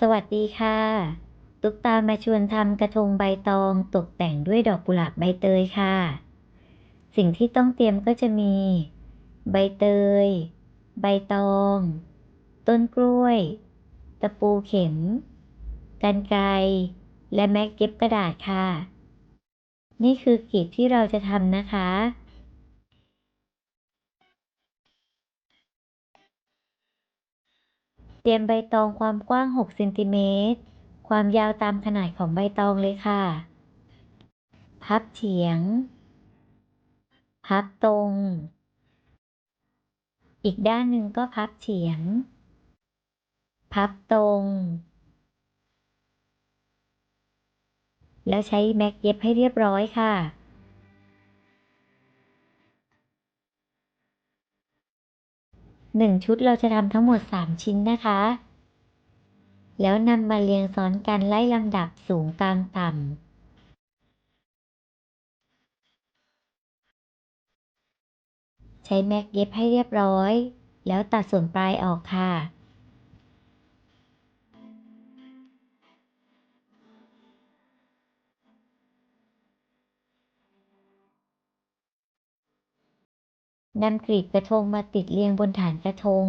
สวัสดีค่ะ ตุ๊กตามาชวนทำกระทงใบตองตกแต่งด้วยดอกกุหลาบใบเตยค่ะ สิ่งที่ต้องเตรียมก็จะมี ใบเตย ใบตอง ต้นกล้วย ตะปูเข็มกรรไกรและแม็กเก็บกระดาษค่ะ นี่คือกีบที่เราจะทำนะคะ ตรียมใบตองความกว้าง 6 เซนติเมตร ความยาวตามขนาดของใบตองเลยค่ะ พับเฉียง พับตรง อีกด้านหนึ่งก็พับเฉียง พับตรง แล้วใช้แม็กเย็บให้เรียบร้อยค่ะ หนึ่งชุดเราจะทำทั้งหมด 3 ชิ้นนะคะ แล้วนำมาเรียงซ้อนกันไล่ลำดับสูงกลางต่ำใช้แม็กเย็บให้เรียบร้อย แล้วตัดส่วนปลายออกค่ะ นำกลีบกระทงมาติดเรียงบนฐานกระทง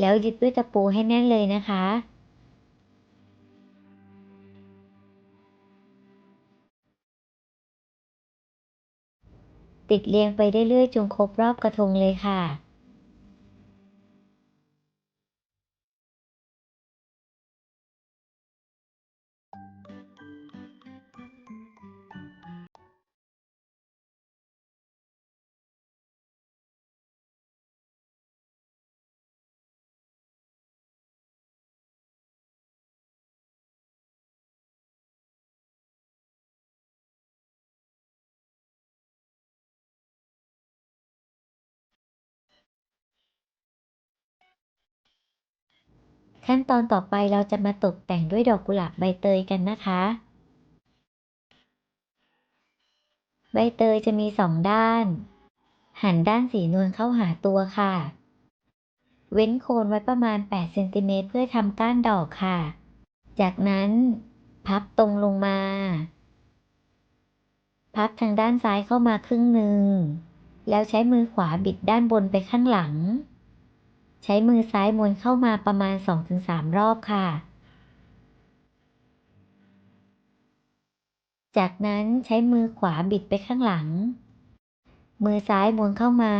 แล้วยึดด้วยตะปูให้แน่นเลยนะคะ ติดเรียงไปเรื่อยๆจนครบรอบกระทงเลยค่ะ ขั้นตอนต่อไปเราจะมาตกแต่งด้วยดอกกุหลาบใบเตยกันนะคะ ใบเตยจะมีสองด้าน หันด้านสีนวลเข้าหาตัวค่ะ เว้นโคนไว้ประมาณ 8 เซนติเมตรเพื่อทำก้านดอกค่ะ จากนั้นพับตรงลงมา พับทางด้านซ้ายเข้ามาครึ่งหนึ่ง แล้วใช้มือขวาบิดด้านบนไปข้างหลัง ใช้มือซ้ายม้วนเข้ามาประมาณ 2-3 รอบค่ะ จากนั้นใช้มือขวาบิดไปข้างหลัง มือซ้ายม้วนเข้ามา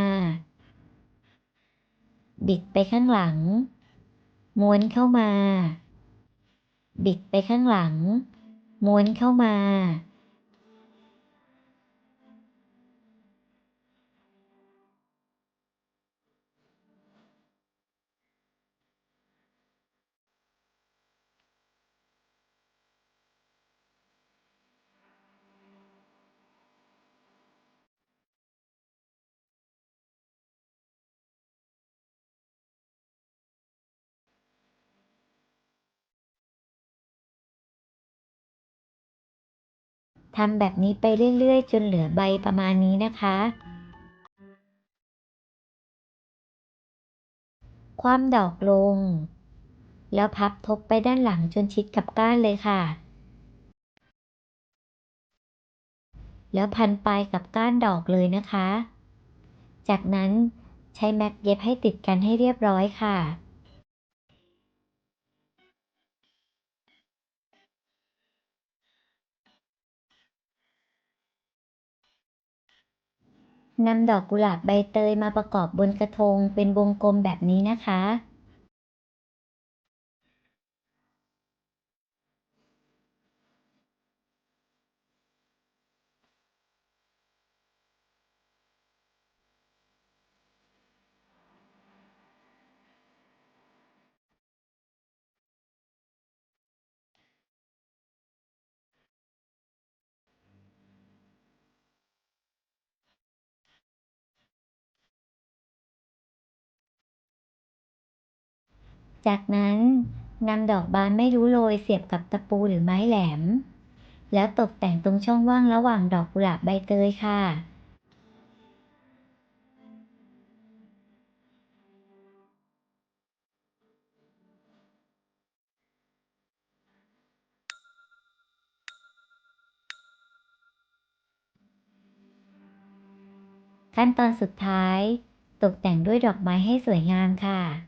บิดไปข้างหลัง ม้วนเข้ามา บิดไปข้างหลัง ม้วนเข้ามา ทำแบบนี้ไปเรื่อยๆ จนเหลือใบประมาณนี้นะคะ คว่ำดอกลง แล้วพับทบไปด้านหลังจนชิดกับก้านเลยค่ะ แล้วพันปลายกับก้านดอกเลยนะคะ จากนั้นใช้แม็กเย็บให้ติดกันให้เรียบร้อยค่ะ นำดอกกุหลาบใบเตยมาประกอบบนกระทงเป็นวงกลมแบบนี้นะคะ จากนั้นนำดอกบานไม่รู้โรยเสียบกับตะปูหรือไม้แหลม แล้วตกแต่งตรงช่องว่างระหว่างดอกกุหลาบใบเตยค่ะขั้นตอนสุดท้าย ตกแต่งด้วยดอกไม้ให้สวยงามค่ะ